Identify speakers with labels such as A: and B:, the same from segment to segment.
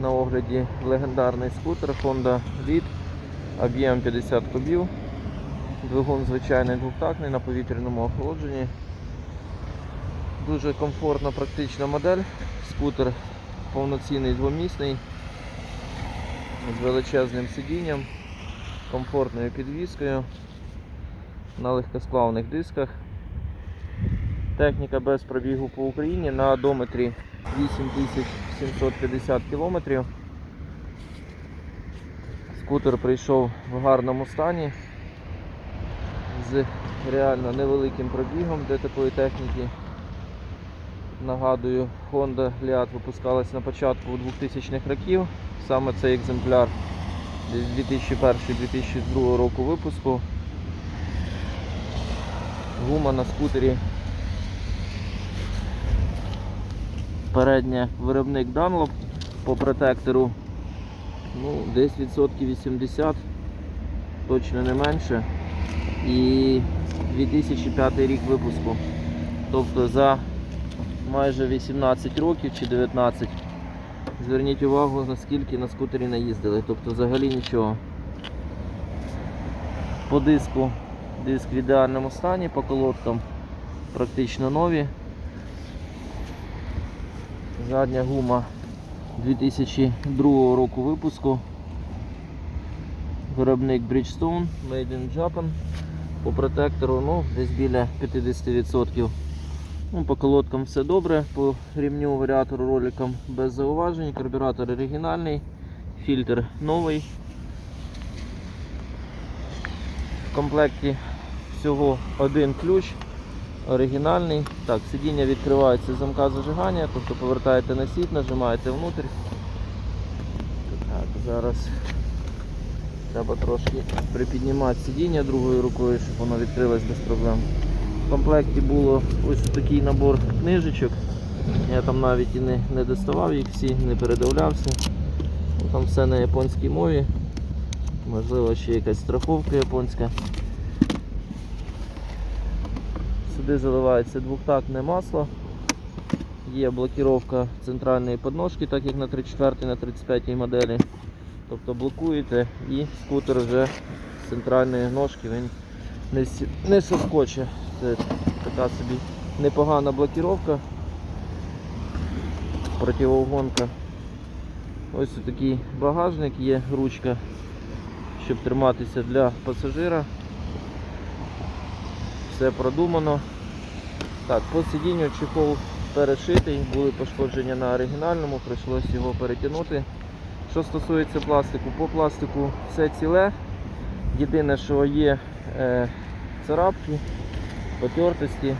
A: на огляді легендарний скутер Honda Lead, об'єм 50 кубів, двигун звичайний двохтактний на повітряному охолодженні. Дуже комфортна, практична модель. Скутер повноцінний двомісний з величезним сидінням, комфортною підвіскою на легкосплавних дисках. Техніка без пробігу по Україні на одометрі 8750 км. Скутер прийшов в гарному стані з реально невеликим пробігом для такої техніки. Нагадую, Honda Liad випускалась на початку 2000-х років. Саме цей екземпляр 2001-2002 року випуску. Гума на скутері передня виробник Dunlop по протектору. Ну, десь відсотків 80, точно не менше. І 2005 рік випуску. Тобто за майже 18 років чи 19. Зверніть увагу, наскільки на скутері наїздили. Тобто взагалі нічого. По диску диск в ідеальному стані, по колодкам практично нові. Задня гума 2002 року випуску. Виробник Bridgestone, Made in Japan. По протектору ну, десь біля 50%. Ну, по колодкам все добре, по рівню варіатору роликам без зауважень, карбюратор оригінальний, фільтр новий. В комплекті всього один ключ оригінальний. Так, сидіння відкривається з замка зажигання, тобто повертаєте на сіт, нажимаєте внутрь. Так, зараз треба трошки припіднімати сидіння другою рукою, щоб воно відкрилось без проблем. В комплекті було ось такий набор книжечок. Я там навіть і не, не доставав їх всі, не передивлявся. Там все на японській мові. Можливо, ще якась страховка японська. Сюди заливається двохтактне масло. Є блокіровка центральної подножки, так як на 34 на 35 моделі. Тобто блокуєте і скутер вже з центральної ножки він не, не соскоче. Це така собі непогана блокіровка. Противогонка. Ось такий багажник, є ручка, щоб триматися для пасажира. Все продумано. Так, по сидінню чехол перешитий, були пошкодження на оригінальному, прийшлось його перетягнути. Що стосується пластику, по пластику все ціле. Єдине, що є е, царапки, потертості,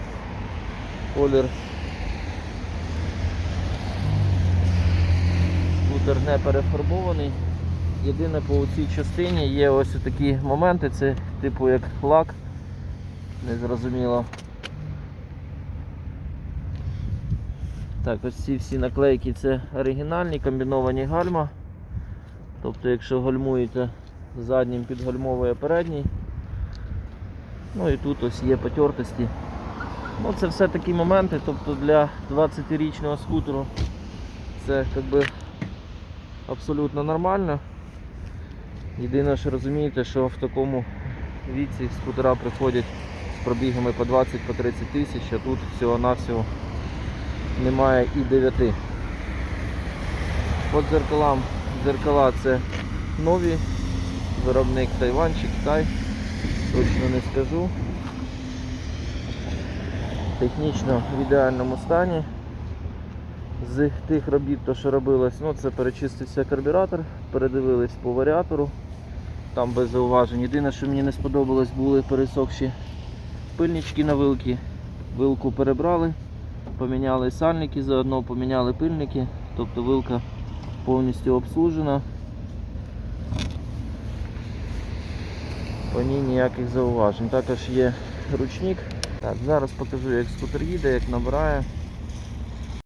A: колір скутер не перефарбований. Єдине по цій частині є ось такі моменти, це типу як лак, незрозуміло. Так, ось ці всі наклейки це оригінальні, комбіновані гальма. Тобто, якщо гальмуєте заднім, підгальмовує передній. Ну і тут ось є потертості. Ну, це все такі моменти, тобто для 20-річного скутеру це якби абсолютно нормально. Єдине, що розумієте, що в такому віці скутера приходять пробігами по 20-30 по тисяч, а тут всього-навсього немає і 9. По дзеркалам, дзеркала це нові, виробник Тайвань чи Китай, точно не скажу. Технічно в ідеальному стані. З тих робіт, то, що робилось, ну це перечистився карбюратор, передивились по варіатору, там без зауважень. Єдине, що мені не сподобалось, були пересохші пильнички на вилки. Вилку перебрали, поміняли сальники, заодно поміняли пильники, тобто вилка повністю обслужена. По ній ніяких зауважень. Також є ручник. Так, зараз покажу, як скутер їде, як набирає.